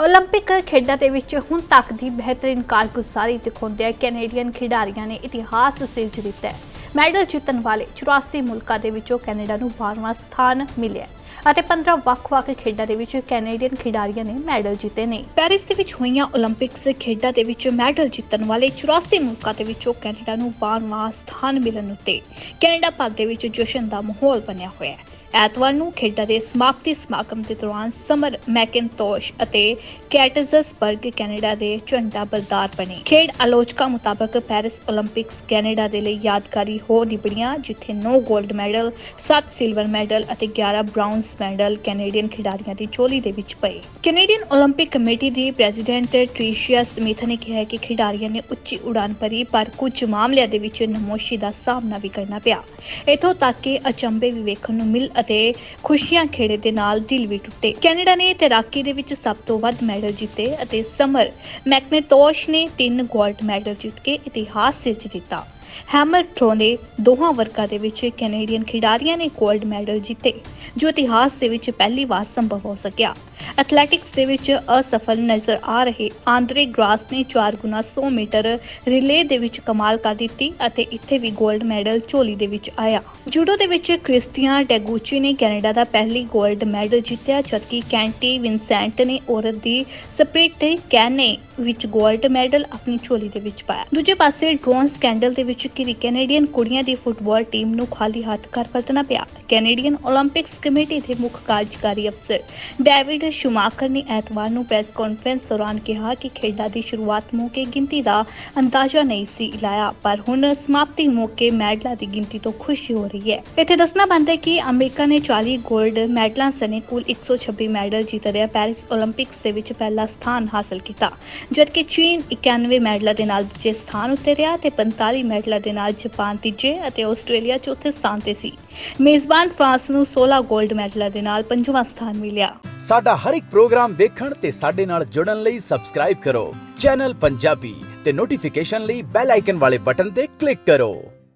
Olympic ਖੇਡਾਂ ਦੇ ਵਿੱਚ ਹੁਣ ਤੱਕ ਦੀ ਬਿਹਤਰੀਨ ਕਾਰਗੁਜ਼ਾਰੀ ਦਿਖਾਉਂਦਿਆਂ ਕੈਨੇਡੀਅਨ ਖਿਡਾਰੀਆਂ ਨੇ ਇਤਿਹਾਸ ਸਿਰਜ ਦਿੱਤਾ ਹੈ। ਮੈਡਲ ਜਿੱਤਣ ਵਾਲੇ 84 ਮੁਲਕਾਂ ਦੇ ਵਿੱਚੋਂ ਕੈਨੇਡਾ ਨੂੰ 12ਵਾਂ ਸਥਾਨ ਮਿਲਿਆ ਅਤੇ 15 ਵੱਖ-ਵੱਖ ਖੇਡਾਂ ਦੇ ਵਿੱਚ ਕੈਨੇਡੀਅਨ ਖਿਡਾਰੀਆਂ ਨੇ ਮੈਡਲ ਜਿੱਤੇ ਨੇ। ਪੈਰਿਸ ਦੇ ਵਿੱਚ ਹੋਈਆਂ 올림픽ਸ ਖੇਡਾਂ ਦੇ ਵਿੱਚ ਮੈਡਲ ਜਿੱਤਣ ਵਾਲੇ 84 ਮੁਲਕਾਂ ਦੇ ਵਿੱਚੋਂ ਕੈਨੇਡਾ ਨੂੰ 12ਵਾਂ ਸਥਾਨ ਮਿਲਣ ਉੱਤੇ ਕੈਨੇਡਾ ਭਾਗ ਦੇ ਵਿੱਚ ਜਸ਼ਨ ਦਾ ਮਾਹੌਲ ਬਣਿਆ ਹੋਇਆ ਹੈ। ਐਤਵਾਰ ਨੂੰ ਖੇਡਾਂ ਦੇ ਸਮਾਪਤੀ ਸਮਾਗਮ ਦੇ ਦੌਰਾਨ ਸਮਰ ਮੈਕਿਨਟੋਸ਼ ਅਤੇ ਕੈਟਜ਼ਸਬਰਗ ਕੈਨੇਡਾ ਦੇ ਝੰਡਾ ਬਲਦਾਰ ਬਣੇ। ਖੇਡ ਆਲੋਚਕਾਂ ਮੁਤਾਬਕ ਪੈਰਿਸ 올림픽ਸ ਕੈਨੇਡਾ ਦੇ ਲਈ ਯਾਦਗਾਰੀ ਹੋ ਨਿਬੜੀਆਂ ਜਿੱਥੇ 9 골ਡ ਮੈਡਲ 7 ਸਿਲਵਰ ਮੈਡਲ ਅਤੇ 11 ਬ੍ਰਾਊਨਜ਼ ਮੈਡਲ ਕੈਨੇਡੀਅਨ ਖਿਡਾਰੀਆਂ ਦੀ ਝੋਲੀ ਦੇ ਵਿੱਚ ਪਏ। ਕੈਨੇਡੀਅਨ 올림픽 ਕਮੇਟੀ ਦੀ ਪ੍ਰੈਜ਼ੀਡੈਂਟ ਟ੍ਰੀਸ਼ੀਆ ਸਮਿਥ ਨੇ ਕਿਹਾ ਕਿ ਖਿਡਾਰੀਆਂ ਨੇ ਉੱਚੀ ਉਡਾਨ ਭਰੀ, ਪਰ ਕੁਝ ਮਾਮਲਿਆਂ ਦੇ ਵਿੱਚ ਨਮੋਸ਼ੀ ਦਾ ਸਾਹਮਣਾ ਵੀ ਕਰਨਾ ਪਿਆ। ਇਥੋਂ ਤੱਕ ਕਿ ਅਚੰਬੇ ਵੀ ਵੇਖਣ ਨੂੰ ਮਿਲ ਅਤੇ ਖੁਸ਼ੀਆਂ ਖੇੜੇ ਦੇ ਨਾਲ ਦਿਲ ਵੀ ਟੁੱਟੇ। ਕੈਨੇਡਾ ਨੇ ਤੈਰਾਕੀ ਦੇ ਵਿੱਚ ਸਭ ਤੋਂ ਵੱਧ ਮੈਡਲ ਜਿੱਤੇ ਅਤੇ ਸਮਰ ਮੈਕਨੇਟੋਸ਼ ਨੇ 3 ਗੋਲਡ ਮੈਡਲ ਜਿੱਤ ਕੇ ਇਤਿਹਾਸ ਸਿਰਜ ਦਿੱਤਾ। ਹੈਮਰਥਰੋ ਨੇ ਦੋਹਾਂ ਵਰਗਾਂ ਦੇ ਵਿੱਚ ਕੈਨੇਡੀਅਨ ਖਿਡਾਰੀਆਂ ਨੇ 골ਡ ਮੈਡਲ ਜਿੱਤੇ, ਜੋ ਇਤਿਹਾਸ ਦੇ ਵਿੱਚ ਪਹਿਲੀ ਵਾਰ ਸੰਭਵ ਹੋ ਸਕਿਆ। ਐਥਲੈਟਿਕਸ ਦੇ ਵਿੱਚ ਅਸਫਲ ਨਜ਼ਰ ਆ ਰਹੇ ਆਂਦਰੇ ਗ੍ਰਾਸ ਨੇ 4 ਗੁਣਾ 100 ਮੀਟਰ ਰਿਲੇ ਦੇ ਵਿੱਚ ਕਮਾਲ ਕਰ ਦਿੱਤੀ ਅਤੇ ਇੱਥੇ ਵੀ 골ਡ ਮੈਡਲ ਝੋਲੀ ਦੇ ਵਿੱਚ ਆਇਆ। ਜੂਡੋ ਦੇ ਵਿੱਚ ਕ੍ਰਿਸਟੀਨਾ ਡੈਗੂਚੀ ਨੇ ਕੈਨੇਡਾ ਦਾ ਪਹਿਲੀ 골ਡ ਮੈਡਲ ਜਿੱਤਿਆ, ਜਦਕਿ ਕੈਂਟੀ ਵਿਨਸੈਂਟ ਨੇ ਔਰਤ ਦੀ ਸਪ੍ਰਿਟ ਕੈਨੇ ਵਿੱਚ 골ਡ ਮੈਡਲ ਆਪਣੀ ਝੋਲੀ ਦੇ ਵਿੱਚ ਪਾਇਆ। ਦੂਜੇ ਪਾਸੇ ਡਰੋਨ ਸਕੈਂਡਲ ਦੇ ਵਿੱਚ ਕਿ ਕੈਨੇਡੀਅਨ ਕੁੜੀਆਂ ਦੀ ਫੁੱਟਬਾਲ ਟੀਮ ਨੂੰ ਖਾਲੀ ਹੱਥ ਕਰ ਪਰਤਣਾ ਪਿਆ। ਕੈਨੇਡੀਅਨ 올림픽ਸ ਕਮੇਟੀ ਦੇ ਮੁੱਖ ਕਾਰਜਕਾਰੀ ਅਫਸਰ ਡੇਵਿਡ ਸ਼ੂਮਾਕਰ ਨੇ ਐਤਵਾਰ ਨੂੰ ਪ੍ਰੈਸ ਕਾਨਫਰੰਸ ਦੌਰਾਨ ਕਿਹਾ ਕਿ ਖੇਡਾਂ ਦੀ ਸ਼ੁਰੂਆਤ ਮੌਕੇ ਗਿਣਤੀ ਦਾ ਅੰਦਾਜ਼ਾ ਨਹੀਂ ਸੀ ਲਾਇਆ, ਪਰ ਹੁਣ ਸਮਾਪਤੀ ਮੌਕੇ ਮੈਡਲਾਂ ਦੀ ਗਿਣਤੀ ਤੋਂ ਖੁਸ਼ੀ ਹੋ ਰਹੀ ਹੈ। ਇੱਥੇ ਦੱਸਣਾ ਬੰਦ ਹੈ ਕਿ ਅਮਰੀਕਾ ਨੇ 40 골ਡ ਮੈਡਲਾਂ ਸਣੇ ਕੁੱਲ 126 ਮੈਡਲ ਜਿੱਤ ਰਿਹਾ ਪੈਰਿਸ 올림픽ਸ ਦੇ ਵਿੱਚ ਪਹਿਲਾ ਸਥਾਨ ਹਾਸਲ ਕੀਤਾ, ਜਦਕਿ ਚੀਨ 91 ਮੈਡਲਾਂ ਦੇ ਨਾਲ ਦੂਜੇ ਸਥਾਨ ਉੱਤੇ ਰਿਹਾ ਤੇ 45 ਮੈਡਲ ਦੇ ਨਾਲ ਜਾਪਾਨ ਤੀਜੇ ਅਤੇ ਆਸਟ੍ਰੇਲੀਆ ਚੌਥੇ ਸਥਾਨ ਤੇ ਸੀ। ਮੇਜ਼ਬਾਨ ਫਰਾਂਸ ਨੂੰ 16 골ਡ ਮੈਡਲਾਂ ਦੇ ਨਾਲ ਪੰਜਵਾਂ ਸਥਾਨ ਮਿਲਿਆ। ਸਾਡਾ ਹਰ ਇੱਕ ਪ੍ਰੋਗਰਾਮ ਦੇਖਣ ਤੇ ਸਾਡੇ ਨਾਲ ਜੁੜਨ ਲਈ ਸਬਸਕ੍ਰਾਈਬ ਕਰੋ। ਚੈਨਲ ਪੰਜਾਬੀ ਤੇ ਨੋਟੀਫਿਕੇਸ਼ਨ ਲਈ ਬੈਲ ਆਈਕਨ ਵਾਲੇ ਬਟਨ ਤੇ ਕਲਿੱਕ ਕਰੋ।